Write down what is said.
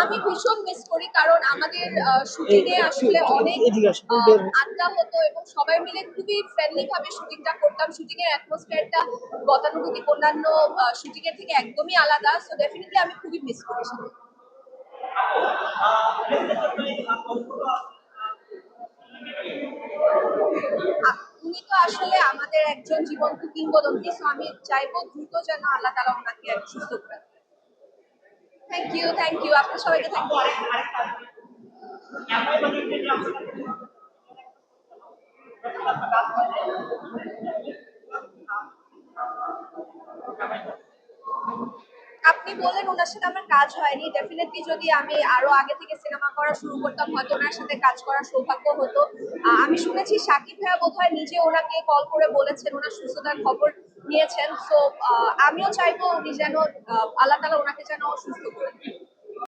আমি ভীষণ মিস করি কারণ আমাদের শুটিং এ আসলে অনেক। আড্ডা হতো এবং সবাই মিলে খুবই ফ্রেন্ডলি ভাবে শুটিংটা করতাম শুটিং এর অ্যাটমসফিয়ারটা গতানুগতিক অন্যান্য শুটিং এর থেকে একদমই আলাদা সো ডেফিনেটলি আমি খুবই মিস করি সেটা। উনি তো আসলে আমাদের একজন জীবন্ত কিংবদন্তি সো আমি চাইব দ্রুত যেন আল্লাহ তালা ওনাকে সুস্থ করে থ্যাংক ইউ থ্যাংক ইউ আপনার সবাইকে থ্যাংক ইউ আপনি বলেন ওনার সাথে আমার কাজ হয়নি। ডেফিনেটলি যদি আমি আরও আগে থেকে সিনেমা করা শুরু করতাম, হয়তো ওনার সাথে কাজ করার সৌভাগ্য হতো। আমি শুনেছি সাকিব ভাইয়া বোধ হয় নিজে ওনাকে কল করে বলেছেন, ওনার সুস্থতার খবর নিয়েছেন। সো আমিও চাইব উনি যেন আল্লাহ তালা ওনাকে যেন সুস্থ করে।